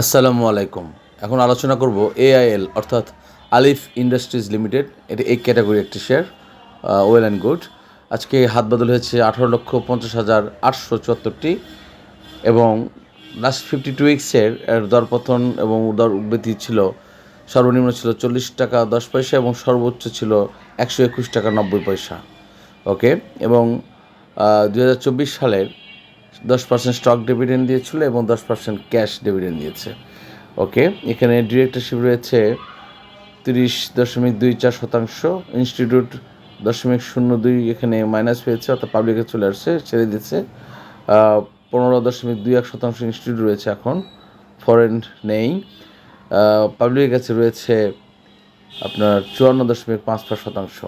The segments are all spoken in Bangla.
আসসালামু আলাইকুম। এখন আলোচনা করব এআইএল অর্থাৎ আলিফ ইন্ডাস্ট্রিজ লিমিটেড, এটি এই ক্যাটাগরি একটি শেয়ার ওয়েল অ্যান্ড গুড। আজকে হাত বদল হয়েছে আঠারো লক্ষ পঞ্চাশ হাজার আটশো চুয়াত্তরটি এবং লাস্ট ফিফটি টু উইক্সের এর দরপতন এবং দর বৃদ্ধি ছিল, সর্বনিম্ন ছিল চল্লিশ টাকা দশ পয়সা এবং সর্বোচ্চ ছিল একশো একুশ টাকা নব্বই পয়সা। ওকে এবং দু হাজার চব্বিশ সালের দশ পার্সেন্ট স্টক ডিভিডেন্ড দিয়েছিল এবং দশ পার্সেন্ট ক্যাশ ডিভিডেন্ড দিয়েছে। ওকে এখানে ডিরেক্টরশিপ রয়েছে তিরিশ দশমিক দুই চার শতাংশ ইনস্টিটিউট দশমিক শূন্য দুই এখানে মাইনাস পেয়েছে, অর্থাৎ পাবলিকে চলে আসছে, ছেড়ে দিচ্ছে। পনেরো দশমিক দুই এক শতাংশ ইনস্টিটিউট রয়েছে এখন ফরেন নেই। পাবলিকের কাছে রয়েছে আপনার চুয়ান্ন দশমিক পাঁচ পাঁচ শতাংশ।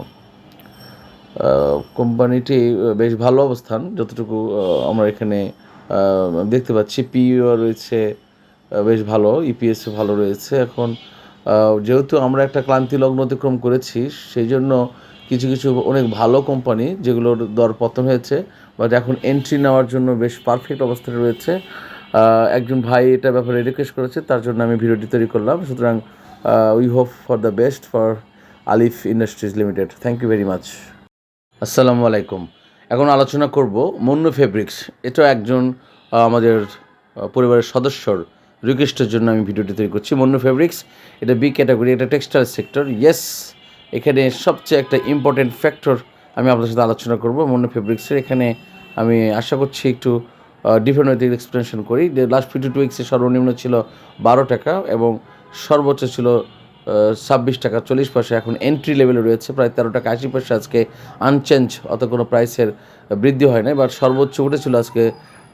কোম্পানিটি বেশ ভালো অবস্থান, যতটুকু আমরা এখানে দেখতে পাচ্ছি। পিইও রয়েছে বেশ ভালো ইপিএসও ভালো রয়েছে। এখন যেহেতু আমরা একটা ক্লান্তি লগ্ন অতিক্রম করেছি, সেই জন্য কিছু কিছু অনেক ভালো কোম্পানি যেগুলোর দর পতন হয়েছে বাট এখন এন্ট্রি নেওয়ার জন্য বেশ পারফেক্ট অবস্থায় রয়েছে। একজন ভাই এটা ব্যাপারে রিকোয়েস্ট করেছে, তার জন্য আমি ভিডিওটি তৈরি করলাম। সুতরাং we hope for the best for Alif Industries Limited thank you very much আসসালামু আলাইকুম। এখন আলোচনা করব মন্নু ফেব্রিক্স। এটা একজন আমাদের পরিবারের সদস্যর রিকোয়েস্টের জন্য আমি ভিডিওটি তৈরি করছি। মন্নু ফেব্রিক্স, এটা বি ক্যাটাগরি এটা টেক্সটাইল সেক্টর ইয়েস এখানে সবচেয়ে একটা ইম্পর্টেন্ট ফ্যাক্টর আমি আপনার সাথে আলোচনা করব মন্নু ফেব্রিক্সের। এখানে আমি আশা করছি একটু ডিফারেন্ট ওয়েতে এক্সপ্লেনেশন করি। লাস্ট ফিফটি টু উইক্সে সর্বনিম্ন ছিল বারো টাকা এবং সর্বোচ্চ ছিল ছাব্বিশ টাকা চল্লিশ পয়সা এখন এন্ট্রি লেভেলে রয়েছে। প্রায় তেরো টাকা আশি পয়সা আজকে আনচেঞ্জ অত কোনো প্রাইসের বৃদ্ধি হয় না বাট সর্বোচ্চ উঠেছিল আজকে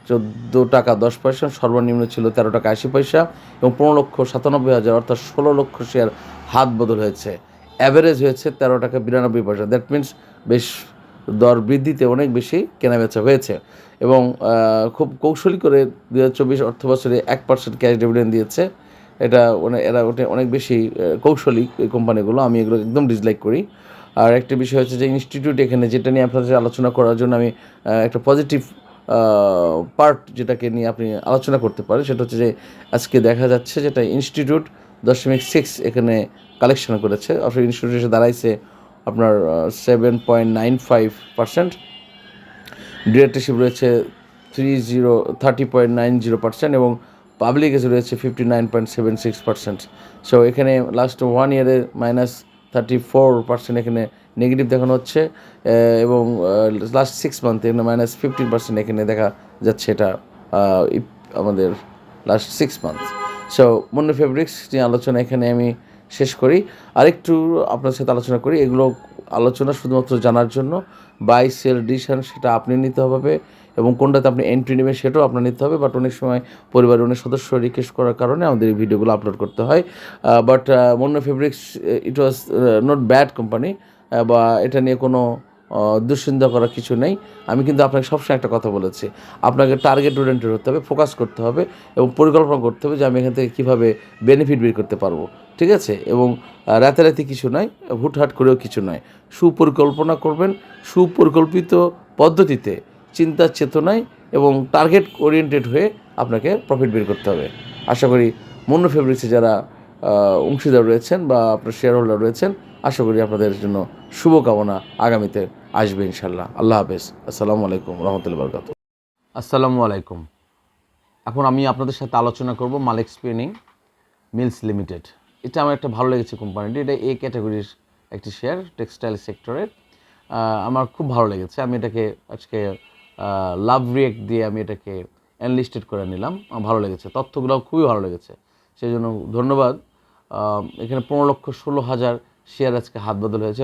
চোদ্দ টাকা দশ পয়সা, সর্বনিম্ন ছিল তেরো টাকা আশি পয়সা এবং পনেরো লক্ষ সাতানব্বই হাজার, অর্থাৎ ষোলো লক্ষ শেয়ার হাত বদল হয়েছে। অ্যাভারেজ হয়েছে তেরো টাকা বিরানব্বই পয়সা। দ্যাট মিন্স বেশ দর বৃদ্ধিতে অনেক বেশি কেনাবেচা হয়েছে। এবং খুব কৌশলী করে দু হাজার চব্বিশ অর্থ বছরে এক পার্সেন্ট ক্যাশ ডিভিডেন্ড দিয়েছে। এটা এরা ওটা অনেক বেশি আহ, কৌশলী এই কোম্পানিগুলো আমি এগুলো একদম ডিসলাইক করি। আর একটা বিষয় হচ্ছে যে ইনস্টিটিউট এখানে যেটা নিয়ে আপনাদের আলোচনা করার জন্য আমি একটা পজিটিভ পার্ট যেটাকে নিয়ে আপনি আলোচনা করতে পারেন সেটা হচ্ছে যে আজকে দেখা যাচ্ছে যেটা ইনস্টিটিউট দশমিক সিক্স এখানে কালেকশন করেছে। অর্থাৎ ইনস্টিটিউট এসে দাঁড়াইছে আপনার seven point nine five percent directorship রয়েছে three zero thirty point nine zero percent এবং পাবলিক এসে রয়েছে fifty nine point seven six percent so এখানে লাস্ট ওয়ান ইয়ারে মাইনাস থার্টি ফোর পার্সেন্ট এখানে নেগেটিভ দেখানো হচ্ছে এবং লাস্ট সিক্স মান্থে এখানে মাইনাস ফিফটিন পার্সেন্ট এখানে দেখা যাচ্ছে এটা আমাদের last six month so Monno Fabrics নিয়ে আলোচনা এখানে আমি শেষ করি। আরেকটু আপনার সাথে আলোচনা করি, এগুলো আলোচনা শুধুমাত্র জানার জন্য। বাই সেল ডিসিশন সেটা আপনি নিতে হবে এবং কোনটাতে আপনি এন্ট্রি নেবেন সেটাও আপনার নিতে হবে বাট অনেক সময় পরিবারের অনেক সদস্য রিকোয়েস্ট করার কারণে আমাদের এই ভিডিওগুলো আপলোড করতে হয়। But Monno Fabrics it was not bad company বা এটা নিয়ে কোনো দুশ্চিন্তা করার কিছু নেই। আমি কিন্তু আপনাকে সবসময় একটা কথা বলেছি। আপনাকে টার্গেট ওরিয়েন্টেড হতে হবে ফোকাস করতে হবে এবং পরিকল্পনা করতে হবে যে আমি এখান থেকে কীভাবে বেনিফিট বের করতে পারব। ঠিক আছে? এবং রাতারাতি কিছু নয়, হুটহাট করেও কিছু নয়। সুপরিকল্পনা করবেন, সুপরিকল্পিত পদ্ধতিতে চিন্তা চেতনায় এবং টার্গেট ওরিয়েন্টেড হয়ে আপনাকে প্রফিট বের করতে হবে। আশা করি মন্য ফেব্রিক্সে যারা অংশীদার রয়েছেন বা আপনার শেয়ার হোল্ডার রয়েছেন, আশা করি আপনাদের জন্য শুভকামনা আগামীতে। আসবে ইনশাল্লাহ। আল্লাহ হাফেজ। আসসালামু আলাইকুম রহমতুল্লাহ বরকাত আসসালামু আলাইকুম। এখন আমি আপনাদের সাথে আলোচনা করব মালিক স্পিনিং মিলস লিমিটেড। এটা আমার একটা ভালো লেগেছে কোম্পানিটি। এটা এ ক্যাটাগরির একটি শেয়ার টেক্সটাইল সেক্টরের। আমার খুব ভালো লেগেছে। আমি এটাকে আজকে লাভ রিয়েক্ট দিয়ে আমি এটাকে অ্যানলিস্টেড করে নিলাম। ভালো লেগেছে। তথ্যগুলো খুবই ভালো লেগেছে। সেই জন্য ধন্যবাদ এখানে পনেরো লক্ষ ষোলো হাজার শেয়ার আজকে হাত বদল হয়েছে।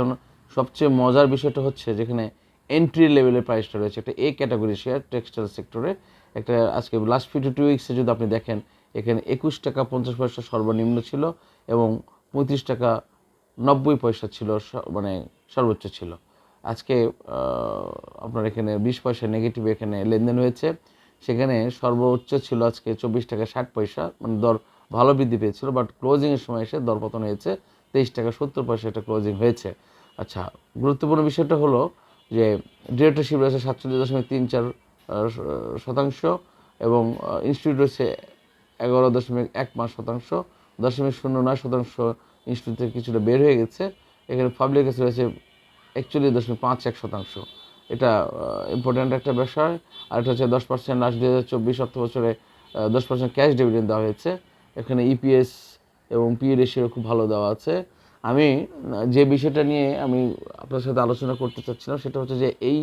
সবচেয়ে মজার বিষয়টা হচ্ছে যেখানে এন্ট্রি লেভেলের প্রাইসটা রয়েছে। একটা এ ক্যাটাগরি শেয়ার টেক্সটাইল সেক্টরে একটা আজকে লাস্ট ফিফটি টু উইক্সে যদি আপনি দেখেন, এখানে একুশ টাকা পঞ্চাশ পয়সা সর্বনিম্ন ছিল এবং পঁয়ত্রিশ টাকা নব্বই পয়সা ছিল মানে সর্বোচ্চ ছিল। আজকে আপনার এখানে বিশ পয়সা নেগেটিভ এখানে লেনদেন হয়েছে। সেখানে সর্বোচ্চ ছিল আজকে চব্বিশ টাকা ষাট পয়সা মানে দর ভালো বৃদ্ধি পেয়েছিল বাট ক্লোজিংয়ের সময় এসে দর পতন হয়েছে। তেইশ টাকা সত্তর পয়সা এটা ক্লোজিং হয়েছে। আচ্ছা গুরুত্বপূর্ণ বিষয়টা হলো যে ডিরেক্টরশিপ রয়েছে সাতচল্লিশ দশমিক তিন চার শতাংশ এবং ইনস্টিটিউট রয়েছে এগারো দশমিক এক পাঁচ শতাংশ, দশমিক শূন্য নয় শতাংশ ইনস্টিটিউট থেকে কিছুটা বের হয়ে গেছে। এখানে পাবলিক কাছে রয়েছে একচল্লিশ দশমিক পাঁচ এক শতাংশ। এটা ইম্পর্ট্যান্ট একটা বিষয়। আর এটা হচ্ছে দশ পার্সেন্ট লাস্ট দু হাজার চব্বিশ অর্থ বছরে দশ পার্সেন্ট ক্যাশ ডিভিডেন্ড দেওয়া হয়েছে। এখানে ইপিএস এবং পি রেশিও খুব ভালো দেওয়া আছে। আমি, যে বিষয়টা নিয়ে আমি আপনার সাথে আলোচনা করতে চাচ্ছিলাম সেটা হচ্ছে যে এই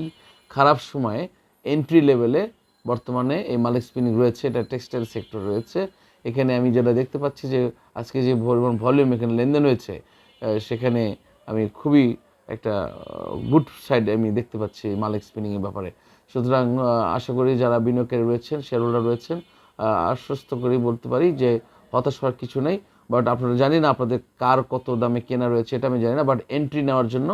খারাপ সময়ে এন্ট্রি লেভেলে বর্তমানে এই মালিক স্পিনিং রয়েছে, এটা টেক্সটাইল সেক্টর রয়েছে। এখানে আমি যেটা দেখতে পাচ্ছি যে আজকে যে ভলিউম এখানে লেনদেন হয়েছে সেখানে আমি খুবই একটা গুড সাইড আমি দেখতে পাচ্ছি মালিক স্পিনিংয়ের ব্যাপারে। সুতরাং আশা করি যারা বিনিয়োগকারী রয়েছেন শেয়ার হোল্ডার রয়েছেন আশ্বস্ত করেই বলতে পারি যে হতাশ হওয়ার কিছু নেই। বাট আপনারা জানি না আপনাদের কার কত দামে কেনা রয়েছে, এটা আমি জানি না বাট এন্ট্রি নেওয়ার জন্য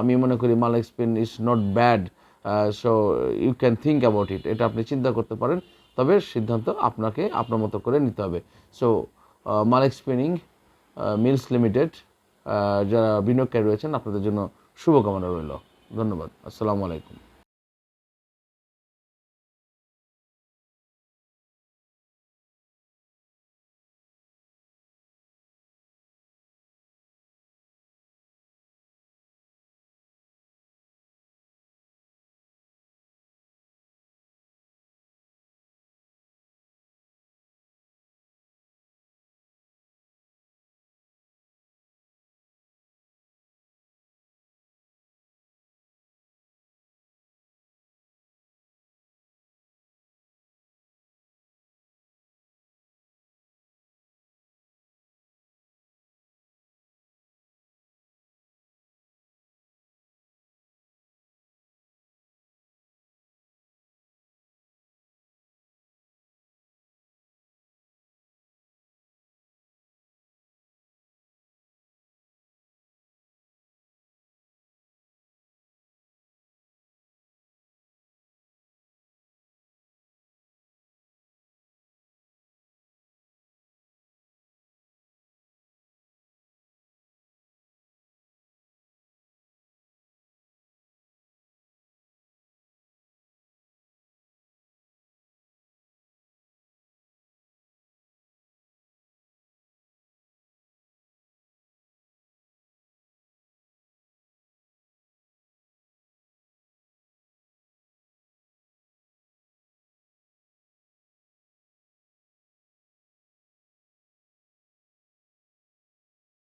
আমি মনে করি Malek Spin is not bad so you can think about it এটা আপনি চিন্তা করতে পারেন, তবে সিদ্ধান্ত আপনাকে আপনার মতো করে নিতে হবে। So Malek Spinning Mills Limited যারা বিনিয়োগকারী রয়েছেন, আপনাদের জন্য শুভকামনা রইল। ধন্যবাদ। আসসালামু আলাইকুম।